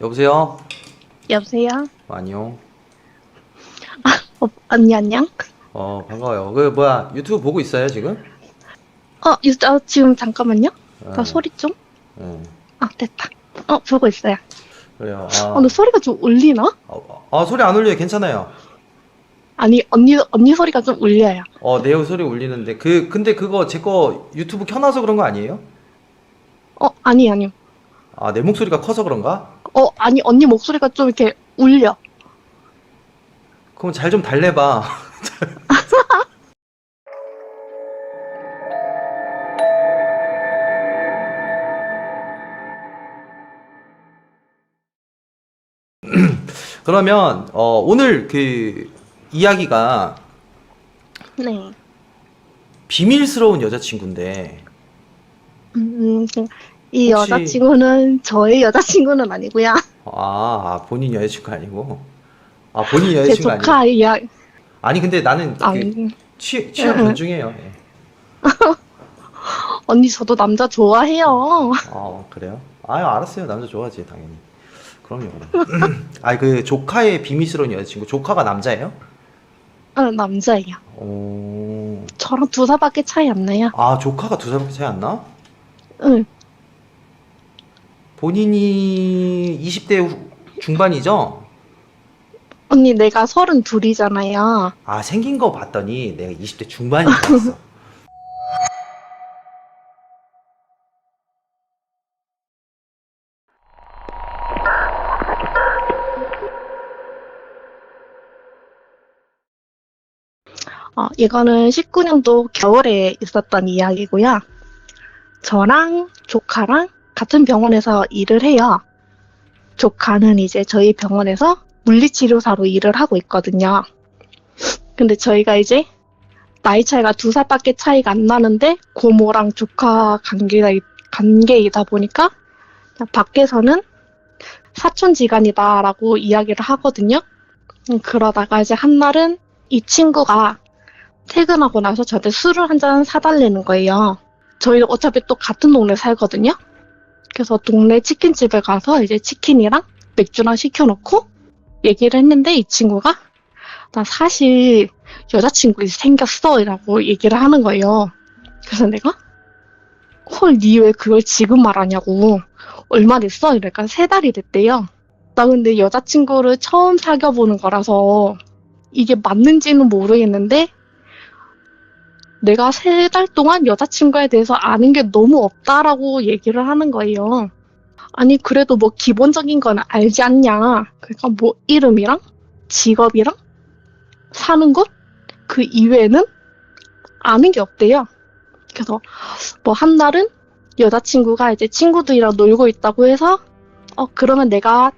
여보세요? 여보세요? 안녕. 어, 언니 안녕? 어, 반가워요. 그, 뭐야, 유튜브 보고 있어요, 지금? 어, 유, 어, 지금 잠깐만요. 나 어, 소리 좀. 어, 아, 됐다. 어, 보고 있어요. 그래요. 어, 아, 근데 소리가 좀 울리나? 어, 아, 소리 안 울려요. 괜찮아요. 아니, 언니, 언니 소리가 좀 울려요. 어, 내 소리 울리는데. 그, 근데 그거 제 거 유튜브 켜놔서 그런 거 아니에요? 어, 아니, 아니. 아, 내 목소리가 커서 그런가? 어, 아니, 언니 목소리가 좀 이렇게 울려. 그럼 잘 좀 달래봐. 그러면, 어, 오늘 그 이야기가 네. 비밀스러운 여자친구인데, 음, 이 혹시- 여자친구는 저의 여자친구는 아니고요. 아, 아, 본인 여자친구 아니고? 아, 본인 제 여자친구 아니고? 조카 이야. 아니, 근데 나는 그 아니, 취, 취향 응, 응. 존중해요. 예. 언니 저도 남자 좋아해요. 아, 그래요? 아유, 알았어요. 남자 좋아하지, 당연히. 그럼요. 아니, 그 조카의 비밀스러운 여자친구, 조카가 남자예요? 어, 남자예요. 오. 저랑 두 살밖에 차이 안 나요. 아, 조카가 두 살밖에 차이 안 나? 응. 본인이 20대 후- 중반이죠? 언니 내가 서른 둘이잖아요. 아, 생긴 거 봤더니 내가 20대 중반인 줄 알았어. 어, 이거는 19년도 겨울에 있었던 이야기고요. 저랑 조카랑 같은 병원에서 일을 해요. 조카는 이제 저희 병원에서 물리치료사로 일을 하고 있거든요. 근데 저희가 이제 나이 차이가 두 살밖에 차이가 안 나는데 고모랑 조카 관계가, 관계이다 보니까 밖에서는 사촌지간이다라고 이야기를 하거든요. 음, 그러다가 이제 한날은 이 친구가 퇴근하고 나서 저한테 술을 한 잔 사달라는 거예요. 저희는 어차피 또 같은 동네 살거든요. 그래서 동네 치킨집에 가서 이제 치킨이랑 맥주랑 시켜놓고 얘기를 했는데 이 친구가 나 사실 여자친구 생겼어 라고 얘기를 하는 거예요. 그래서 내가 헐, 니 왜 그걸 지금 말하냐고. 얼마 됐어? 이러니까 세 달이 됐대요. 나 근데 여자친구를 처음 사귀어보는 거라서 이게 맞는지는 모르겠는데 내가 세 달 동안 여자친구에 대해서 아는 게 너무 없다라고 얘기를 하는 거예요. 아니, 그래도 뭐 기본적인 거는 알지 않냐. 그러니까 뭐 이름이랑 직업이랑 사는 곳? 그 이외에는 아는 게 없대요. 그래서 뭐 한 날은 여자친구가 이제 친구들이랑 놀고 있다고 해서 어, 그러면 내가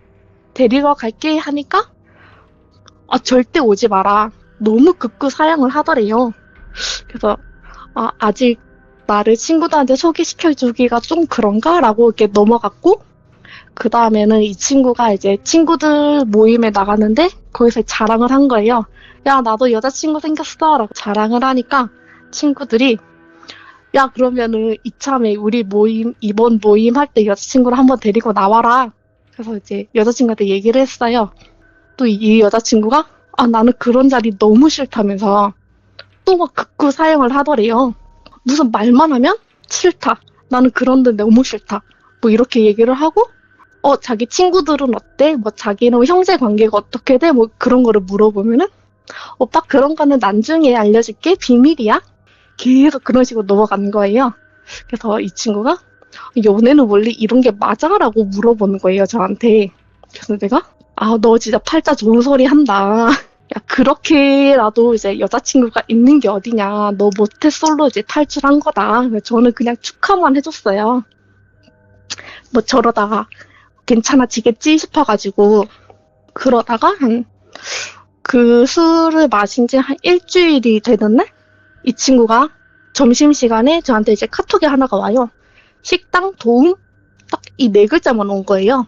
데리러 갈게 하니까 아, 절대 오지 마라. 너무 극구 사양을 하더래요. 그래서 아, 아직 나를 친구들한테 소개시켜주기가 좀 그런가라고 이렇게 넘어갔고 그 다음에는 이 친구가 이제 친구들 모임에 나갔는데 거기서 자랑을 한 거예요. 야 나도 여자친구 생겼어라고 자랑을 하니까 친구들이 야 그러면은 이참에 우리 모임 이번 모임 할 때 여자친구를 한번 데리고 나와라. 그래서 이제 여자친구한테 얘기를 했어요. 또 이 여자친구가 아 나는 그런 자리 너무 싫다면서 또막 극구 사용을 하더래요. 무슨 말만 하면 싫다. 나는 그런데 너무 싫다. 뭐 이렇게 얘기를 하고, 어, 자기 친구들은 어때? 뭐 자기는 형제 관계가 어떻게 돼? 뭐 그런 거를 물어보면은, 오빠 그런 거는 나중에 알려줄게. 비밀이야. 계속 그런 식으로 넘어가는 거예요. 그래서 이 친구가, 연애는 원래 이런 게 맞아? 라고 물어보는 거예요, 저한테. 그래서 내가, 아, 너 진짜 팔자 좋은 소리 한다. 야, 그렇게라도 이제 여자친구가 있는 게 어디냐. 너 모태솔로 이제 탈출한 거다. 저는 그냥 축하만 해줬어요. 뭐 저러다가 괜찮아지겠지 싶어가지고. 그러다가 한, 그 술을 마신 지 한 일주일이 되던 날? 이 친구가 점심시간에 저한테 이제 카톡이 하나가 와요. 식당 도움? 딱 이 네 글자만 온 거예요.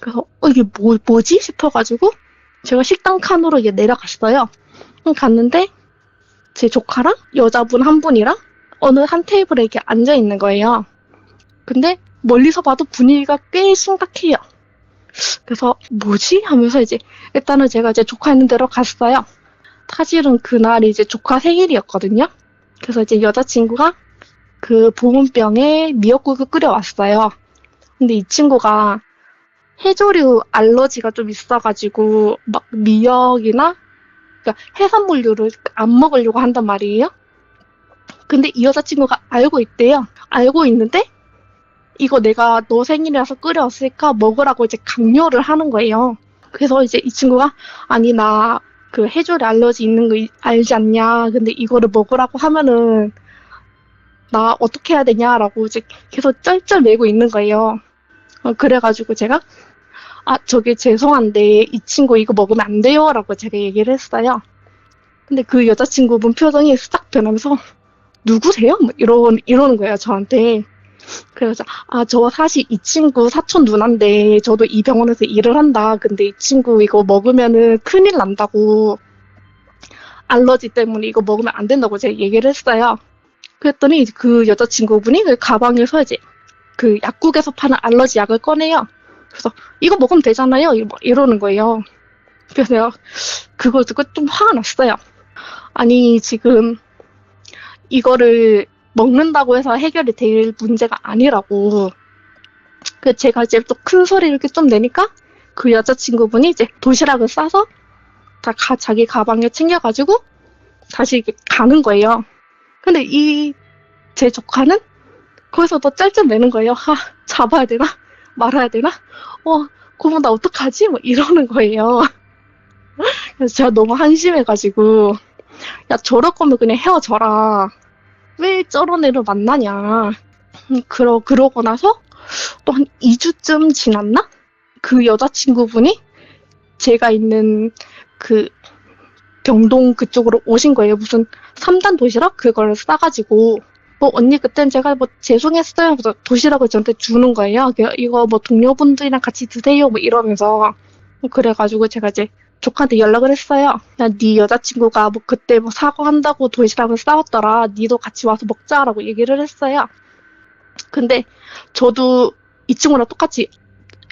그래서, 어, 이게 뭐, 뭐지? 싶어가지고, 제가 식당 칸으로 이제 내려갔어요. 음, 갔는데 제 조카랑 여자분 한 분이랑 어느 한 테이블에 이렇게 앉아 있는 거예요. 근데 멀리서 봐도 분위기가 꽤 심각해요. 그래서 뭐지 하면서 이제 일단은 제가 이제 조카 있는 데로 갔어요. 사실은 그날이 이제 조카 생일이었거든요. 그래서 이제 여자친구가 그 보온병에 미역국을 끓여왔어요. 근데 이 친구가 해조류 알러지가 좀 있어가지고 막 미역이나 그러니까 해산물류를 안 먹으려고 한단 말이에요. 근데 이 여자친구가 알고 있대요. 알고 있는데 이거 내가 너 생일이라서 끓여왔으니까 먹으라고 이제 강요를 하는 거예요. 그래서 이제 이 친구가 아니 나 그 해조류 알러지 있는 거 이- 알지 않냐. 근데 이거를 먹으라고 하면은 나 어떻게 해야 되냐라고 이제 계속 쩔쩔매고 있는 거예요. 어, 그래가지고 제가 아 저기 죄송한데 이 친구 이거 먹으면 안 돼요라고 제가 얘기를 했어요. 근데 그 여자친구분 표정이 싹 변하면서 누구세요? 뭐 이런 이러는 거예요 저한테. 그래서 아 저 사실 이 친구 사촌 누나인데 저도 이 병원에서 일을 한다. 근데 이 친구 이거 먹으면은 큰일 난다고 알러지 때문에 이거 먹으면 안 된다고 제가 얘기를 했어요. 그랬더니 그 여자친구분이 그 가방에서 이제 그 약국에서 파는 알러지 약을 꺼내요. 그래서 이거 먹으면 되잖아요. 이러- 이러는 거예요. 그래서 내가 그걸 듣고 좀 화가 났어요. 아니 지금 이거를 먹는다고 해서 해결이 될 문제가 아니라고. 그 제가 이제 또 큰 소리를 이렇게 좀 내니까 그 여자친구분이 이제 도시락을 싸서 다 가, 자기 가방에 챙겨가지고 다시 가는 거예요. 근데 이 제 조카는 거기서 더 짤짤매는 거예요. 하, 잡아야 되나? 말아야 되나? 어, 그러면 나 어떡하지? 뭐 이러는 거예요. 그래서 제가 너무 한심해가지고 야 저럴 거면 그냥 헤어져라. 왜 저런 애를 만나냐. 음, 그러, 그러고 나서 또 한 2주쯤 지났나? 그 여자친구분이 제가 있는 그 병동 그쪽으로 오신 거예요. 무슨 3단 도시락? 그걸 싸가지고. 뭐, 언니, 그땐 제가 뭐, 죄송했어요. 그래서 도시락을 저한테 주는 거예요. 그- 이거 뭐, 동료분들이랑 같이 드세요. 뭐, 이러면서. 그래가지고 제가 이제 조카한테 연락을 했어요. 야, 네 여자친구가 뭐 그때 뭐 사과한다고 도시락을 싸웠더라. 니도 같이 와서 먹자라고 얘기를 했어요. 근데 저도 이 친구랑 똑같이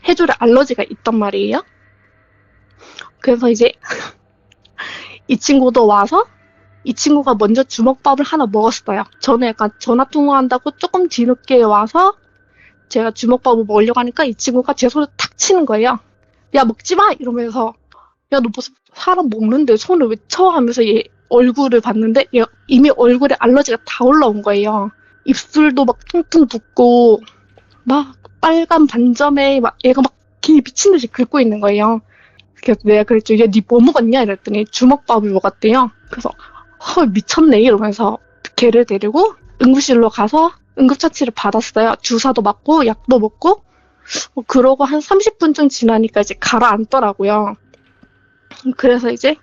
해조류 알러지가 있단 말이에요. 그래서 이제 이 친구도 와서 이 친구가 먼저 주먹밥을 하나 먹었어요. 저는 약간 전화 통화한다고 조금 뒤늦게 와서 제가 주먹밥을 먹으려고 하니까 이 친구가 제 손을 탁 치는 거예요. 야 먹지 마 이러면서 야 너 무슨 사람 먹는데 손을 왜 쳐? 하면서 얘 얼굴을 봤는데 얘 이미 얼굴에 알러지가 다 올라온 거예요. 입술도 막 퉁퉁 붓고 막 빨간 반점에 막 얘가 막개 미친 듯이 긁고 있는 거예요. 그래서 내가 그랬죠. 얘 니 뭐 먹었냐? 이랬더니 주먹밥을 먹었대요. 그래서 헐 미쳤네 이러면서 걔를 데리고 응급실로 가서 응급처치를 받았어요. 주사도 맞고 약도 먹고 어, 그러고 한 30분쯤 지나니까 이제 가라앉더라고요. 그래서 이제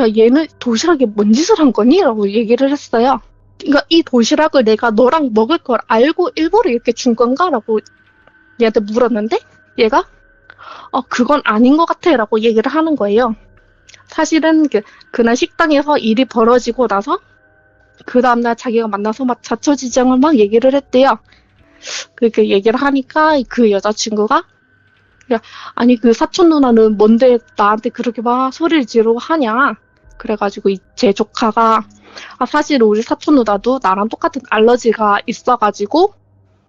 야, 얘는 도시락에 뭔 짓을 한 거니? 라고 얘기를 했어요. 그러니까 이 도시락을 내가 너랑 먹을 걸 알고 일부러 이렇게 준 건가? 라고 얘한테 물었는데 얘가 어 그건 아닌 것 같아 라고 얘기를 하는 거예요. 사실은 그, 그날 식당에서 일이 벌어지고 나서 그 다음날 자기가 만나서 막 자초지정을 막 얘기를 했대요. 그렇게 얘기를 하니까 그 여자친구가 야, 아니 그 사촌 누나는 뭔데 나한테 그렇게 막 소리를 지르고 하냐 그래가지고 이- 제 조카가 아 사실 우리 사촌 누나도 나랑 똑같은 알러지가 있어가지고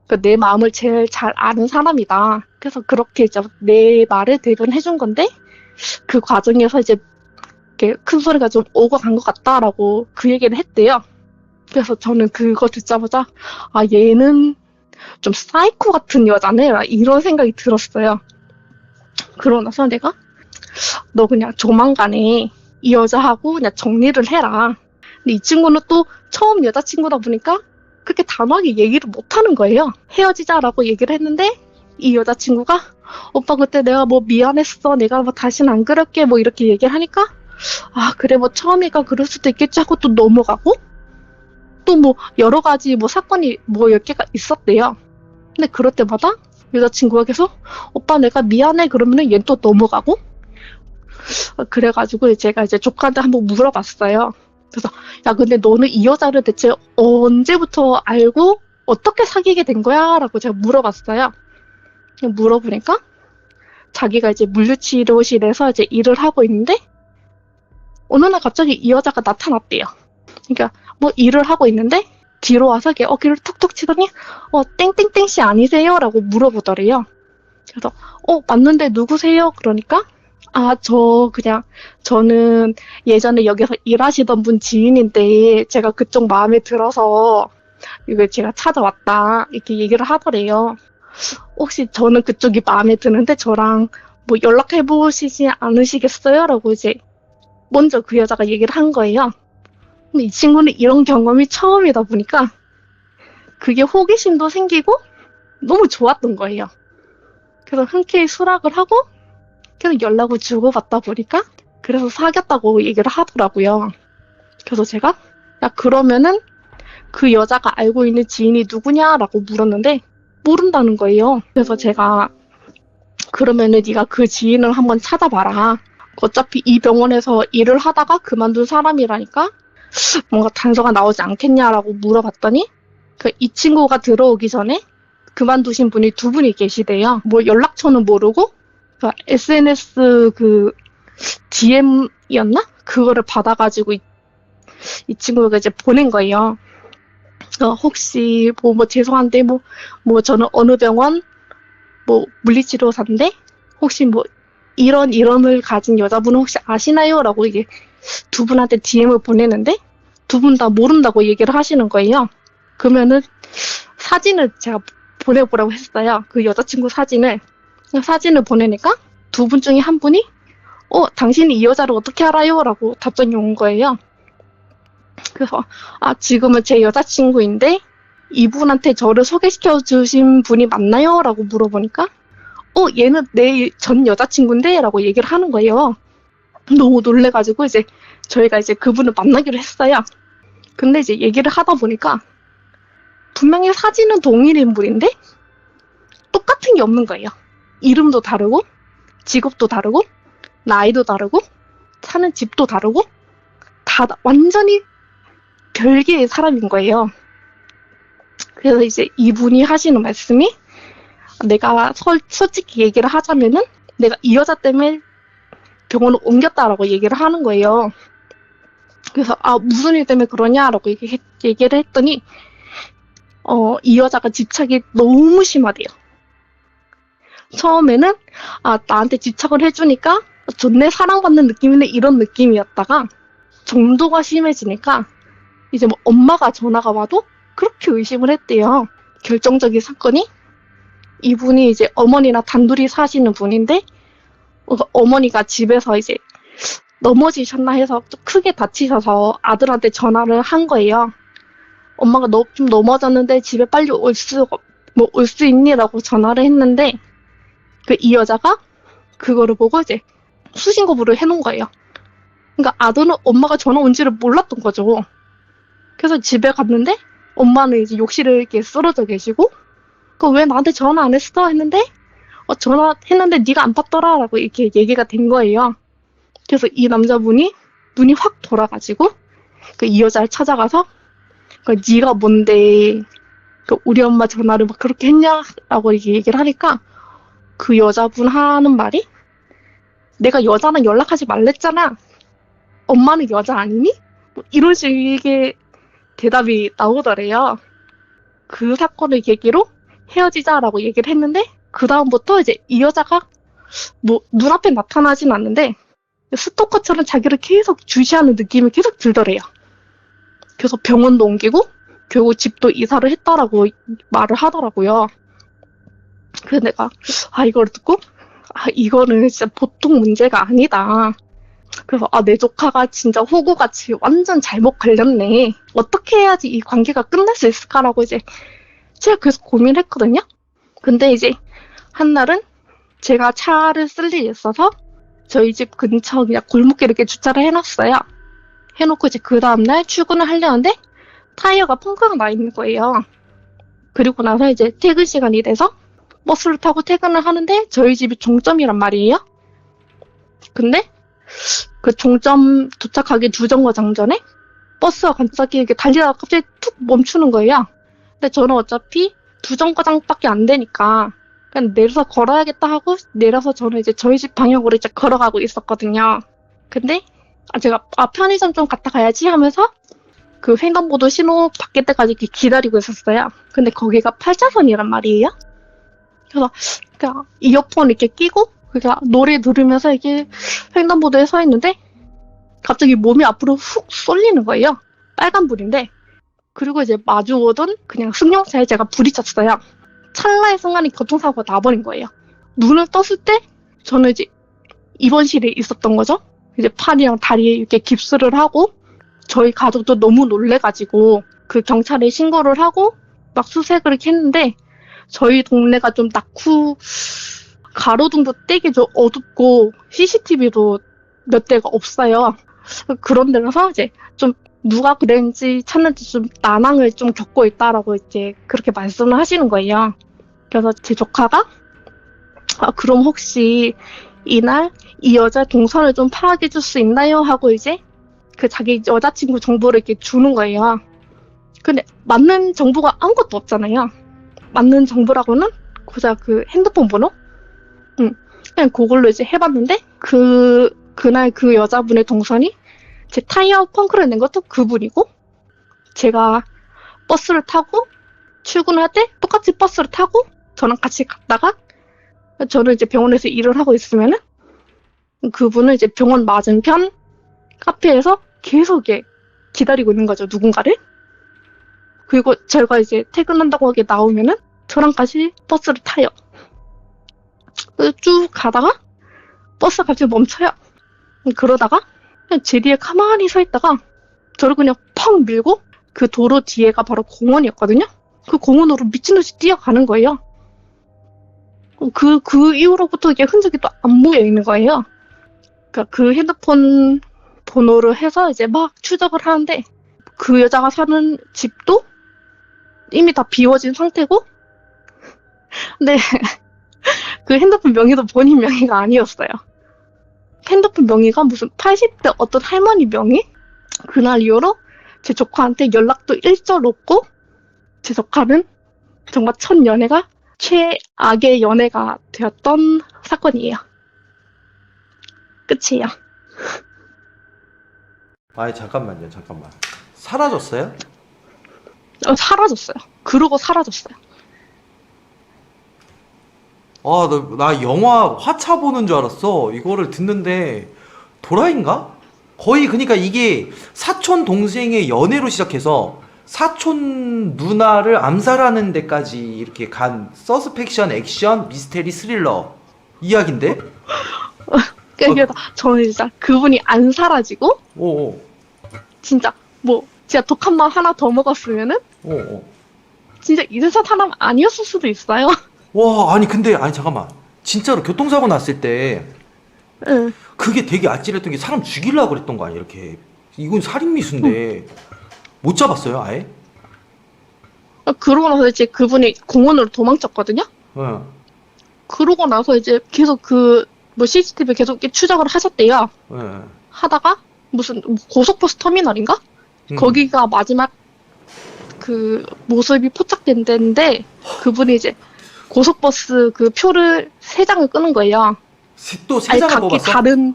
그내 마음을 제일 잘 아는 사람이다 그래서 그렇게 이제 내 말을 대변해준 건데 그 과정에서 이제 큰 소리가 좀 오고 간 것 같다라고 그 얘기를 했대요 그래서 저는 그거 듣자마자 아 얘는 좀 사이코 같은 여자네 이런 생각이 들었어요 그러고 나서 내가 너 그냥 조만간에 이 여자하고 그냥 정리를 해라. 근데 이 친구는 또 처음 여자친구다 보니까 그렇게 단호하게 얘기를 못 하는 거예요. 헤어지자라고 얘기를 했는데 이 여자친구가 오빠 그때 내가 뭐 미안했어. 내가 뭐 다시는 안 그럴게. 뭐 이렇게 얘기를 하니까 아 그래 뭐 처음이가 그럴 수도 있겠지 하고 또 넘어가고 또 뭐 여러 가지 뭐 사건이 뭐 몇 개가 있었대요. 근데 그럴 때마다 여자친구가 계속 오빠 내가 미안해 그러면은 얘 또 넘어가고 어, 그래가지고 제가 이제 조카한테 한번 물어봤어요. 그래서 야 근데 너는 이 여자를 대체 언제부터 알고 어떻게 사귀게 된 거야? 라고 제가 물어봤어요. 물어보니까 자기가 이제 물류치료실에서 이제 일을 하고 있는데 어느 날 갑자기 이 여자가 나타났대요. 그러니까 뭐 일을 하고 있는데 뒤로 와서 이렇게 어깨를 톡톡 치더니 어 땡땡땡 씨 아니세요?라고 물어보더래요. 그래서 어 맞는데 누구세요? 그러니까 아 저 그냥 저는 예전에 여기서 일하시던 분 지인인데 제가 그쪽 마음에 들어서 이거 제가 찾아왔다 이렇게 얘기를 하더래요. 혹시 저는 그쪽이 마음에 드는데 저랑 뭐 연락해 보시지 않으시겠어요? 라고 이제 먼저 그 여자가 얘기를 한 거예요. 근데 이 친구는 이런 경험이 처음이다 보니까 그게 호기심도 생기고 너무 좋았던 거예요. 그래서 흔쾌히 수락을 하고 계속 연락을 주고받다 보니까 그래서 사귀었다고 얘기를 하더라고요. 그래서 제가 야 그러면은 그 여자가 알고 있는 지인이 누구냐라고 물었는데 모른다는 거예요. 그래서 제가 그러면은 네가 그 지인을 한번 찾아봐라. 어차피 이 병원에서 일을 하다가 그만둔 사람이라니까 뭔가 단서가 나오지 않겠냐라고 물어봤더니 그 이 친구가 들어오기 전에 그만두신 분이 두 분이 계시대요. 뭐 연락처는 모르고 그 SNS 그 DM이었나? 그거를 받아가지고 이, 이 친구가 이제 보낸 거예요. 어, 혹시 뭐, 뭐 죄송한데 뭐, 뭐 저는 어느 병원 뭐 물리치료사인데 혹시 뭐 이런 이름을 가진 여자분은 혹시 아시나요? 라고 이게 두 분한테 DM을 보내는데 두 분 다 모른다고 얘기를 하시는 거예요. 그러면은 사진을 제가 보내보라고 했어요. 그 여자친구 사진을. 사진을 보내니까 두 분 중에 한 분이 어, 당신이 이 여자를 어떻게 알아요? 라고 답장이 온 거예요. 그래서 아, 지금은 제 여자친구인데 이분한테 저를 소개시켜 주신 분이 맞나요? 라고 물어보니까 어, 얘는 내 전 여자친구인데? 라고 얘기를 하는 거예요. 너무 놀래가지고 이제 저희가 이제 그분을 만나기로 했어요. 근데 이제 얘기를 하다 보니까 분명히 사진은 동일 인물인데 똑같은 게 없는 거예요. 이름도 다르고 직업도 다르고 나이도 다르고 사는 집도 다르고 다 다- 완전히 별개의 사람인 거예요. 그래서 이제 이분이 하시는 말씀이 내가 설- 솔직히 얘기를 하자면은 내가 이 여자 때문에 병원을 옮겼다라고 얘기를 하는 거예요. 그래서 아 무슨 일 때문에 그러냐라고 얘기, 얘기를 했더니 어 이 여자가 집착이 너무 심하대요. 처음에는 아 나한테 집착을 해주니까 좋네 사랑받는 느낌이네 이런 느낌이었다가 정도가 심해지니까 이제 뭐 엄마가 전화가 와도 그렇게 의심을 했대요. 결정적인 사건이 이분이 이제 어머니랑 단둘이 사시는 분인데 어, 어머니가 집에서 이제 넘어지셨나 해서 좀 크게 다치셔서 아들한테 전화를 한 거예요. 엄마가 너, 좀 넘어졌는데 집에 빨리 올 수, 뭐, 올 수 있니라고 전화를 했는데, 그 이 여자가 그거를 보고 이제 수신 거부를 해놓은 거예요. 그러니까 아들은 엄마가 전화 온지를 몰랐던 거죠. 그래서 집에 갔는데, 엄마는 이제 욕실에 이렇게 쓰러져 계시고, 그 왜 나한테 전화 안 했어? 했는데, 어, 전화했는데 네가 안 받더라 라고 이렇게 얘기가 된 거예요. 그래서 이 남자분이 눈이 확 돌아가지고 그 이 여자를 찾아가서 그 네가 뭔데 그 우리 엄마 전화를 막 그렇게 했냐라고 이렇게 얘기를 하니까 그 여자분 하는 말이 내가 여자랑 연락하지 말랬잖아. 엄마는 여자 아니니? 뭐 이런 식의 대답이 나오더래요. 그 사건을 계기로 헤어지자라고 얘기를 했는데 그 다음부터 이제 이 여자가 뭐 눈앞에 나타나진 않는데 스토커처럼 자기를 계속 주시하는 느낌이 계속 들더래요. 그래서 병원도 옮기고 결국 집도 이사를 했다라고 말을 하더라고요. 그래서 내가 아 이걸 듣고 아 이거는 진짜 보통 문제가 아니다. 그래서 아 내 조카가 진짜 호구같이 완전 잘못 걸렸네. 어떻게 해야지 이 관계가 끝날 수 있을까라고 이제 제가 계속 고민했거든요. 근데 이제 한날은 제가 차를 쓸 일이 있어서 저희 집 근처 그냥 골목길에 이렇게 주차를 해놨어요. 해놓고 이제 그 다음날 출근을 하려는데 타이어가 펑크가 나 있는 거예요. 그리고 나서 이제 퇴근 시간이 돼서 버스를 타고 퇴근을 하는데 저희 집이 종점이란 말이에요. 근데 그 종점 도착하기 두 정거장 전에 버스가 갑자기 이렇게 달리다가 갑자기 툭 멈추는 거예요. 근데 저는 어차피 두 정거장밖에 안 되니까 그냥 내려서 걸어야겠다 하고 내려서 저는 이제 저희 집 방향으로 이제 걸어가고 있었거든요. 근데 아, 제가 아 편의점 좀 갔다 가야지 하면서 그 횡단보도 신호 바뀔 때까지 기다리고 있었어요. 근데 거기가 8차선이란 말이에요. 그래서 그냥 이어폰 이렇게 끼고 그냥 노래 들으면서 이게 횡단보도에 서 있는데 갑자기 몸이 앞으로 훅 쏠리는 거예요. 빨간불인데 그리고 이제 마주 오던 그냥 승용차에 제가 부딪혔어요. 찰나의 순간에 교통사고가 나버린 거예요. 눈을 떴을 때 저는 이제 입원실에 있었던 거죠. 이제 팔이랑 다리에 이렇게 깁스를 하고 저희 가족도 너무 놀래가지고 그 경찰에 신고를 하고 막 수색을 했는데 저희 동네가 좀 낙후 가로등도 되게 좀 어둡고 CCTV도 몇 대가 없어요. 그런 데라서 이제 좀 누가 그랬는지 찾는지 좀 난항을 좀 겪고 있다라고 이제 그렇게 말씀을 하시는 거예요. 그래서 제 조카가 아, 그럼 혹시 이날 이 여자 동선을 좀 파악해 줄 수 있나요? 하고 이제 그 자기 여자친구 정보를 이렇게 주는 거예요. 근데 맞는 정보가 아무것도 없잖아요. 맞는 정보라고는 고작 그 핸드폰 번호? 응. 그냥 그걸로 이제 해봤는데 그 그날 그 여자분의 동선이 제 타이어 펑크를 낸 것도 그분이고 제가 버스를 타고 출근할 때 똑같이 버스를 타고 저랑 같이 갔다가 저는 이제 병원에서 일을 하고 있으면은 그분은 이제 병원 맞은편 카페에서 계속 기다리고 있는 거죠 누군가를. 그리고 제가 이제 퇴근한다고 하게 나오면은 저랑 같이 버스를 타요. 쭉 가다가 버스가 갑자기 멈춰요. 그러다가 그냥 제 뒤에 가만히 서 있다가 저를 그냥 펑 밀고 그 도로 뒤에가 바로 공원이었거든요. 그 공원으로 미친듯이 뛰어가는 거예요. 그, 그 이후로부터 이게 흔적이 또 안 모여 있는 거예요. 그러니까 그 핸드폰 번호를 해서 이제 막 추적을 하는데 그 여자가 사는 집도 이미 다 비워진 상태고 근데 그 핸드폰 명의도 본인 명의가 아니었어요. 핸드폰 명의가 무슨 80대 어떤 할머니 명의? 그날 이후로 제 조카한테 연락도 일절 없고 제 조카는 정말 첫 연애가 최악의 연애가 되었던 사건이에요. 끝이에요. 아니 잠깐만요 잠깐만 사라졌어요? 어, 사라졌어요. 그러고 사라졌어요. 아, 나, 나 영화 화차 보는 줄 알았어. 이거를 듣는데 도라인가? 거의 그러니까 이게 사촌 동생의 연애로 시작해서 사촌 누나를 암살하는 데까지 이렇게 간 서스펙션 액션 미스테리 스릴러 이야기인데? 그러니까 저는 진짜 그분이 안 사라지고 오, 진짜 뭐 진짜 독한 맘 하나 더 먹었으면은 오, 오. 진짜 이래서 사람 아니었을 수도 있어요. 와, 아니 근데 아니 잠깐만. 진짜로 교통사고 났을 때 응. 그게 되게 아찔했던 게 사람 죽이려고 그랬던 거 아니야 이렇게. 이건 살인 미수인데 못 잡았어요 아예? 그러고 나서 이제 그분이 공원으로 도망쳤거든요. 응. 그러고 나서 이제 계속 그 뭐 CCTV 계속 이렇게 추적을 하셨대요. 응. 하다가 무슨 고속버스 터미널인가? 응. 거기가 마지막 그 모습이 포착된 데인데 그분이 이제 고속버스 그 표를 세 장을 끄는 거예요. 또세 아니 장을 각기 뽑았어? 다른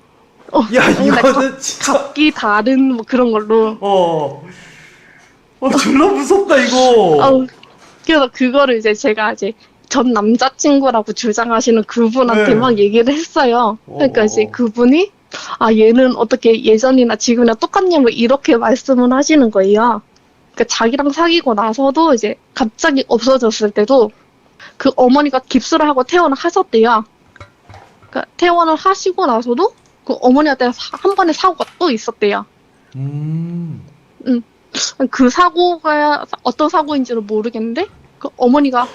어, 야 아니, 나 이거는 진짜 각기 다른 뭐 그런 걸로. 어. 어 졸라 무섭다 이거. 아우, 그래서 그거를 이제 제가 이제 전 남자친구라고 주장하시는 그분한테 네. 막 얘기를 했어요. 그러니까 어. 이제 그분이 아 얘는 어떻게 예전이나 지금이나 똑같냐고 이렇게 말씀을 하시는 거예요. 그러니까 자기랑 사귀고 나서도 이제 갑자기 없어졌을 때도 그 어머니가 깁스를 하고 퇴원을 하셨대요. 그러니까 퇴원을 하시고 나서도 그 어머니한테 사- 한 번의 사고가 또 있었대요. 음. 그 사고가 어떤 사고인지는 모르겠는데 그 어머니가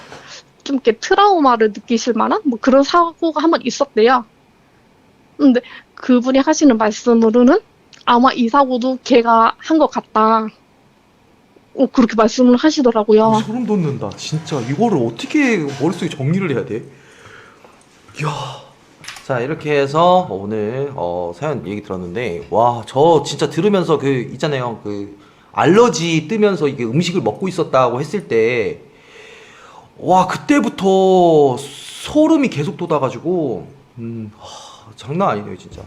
좀 이렇게 트라우마를 느끼실 만한 뭐 그런 사고가 한 번 있었대요. 근데 그분이 하시는 말씀으로는 아마 이 사고도 걔가 한 것 같다. 어, 그렇게 말씀을 하시더라고요. 소름 돋는다. 진짜 이거를 어떻게 머릿속에 정리를 해야 돼? 이야. 자 이렇게 해서 오늘 어, 사연 얘기 들었는데 와 저 진짜 들으면서 그 있잖아요 그 알러지 뜨면서 이게 음식을 먹고 있었다고 했을 때 와 그때부터 소름이 계속 돋아가지고 음 하, 장난 아니네요 진짜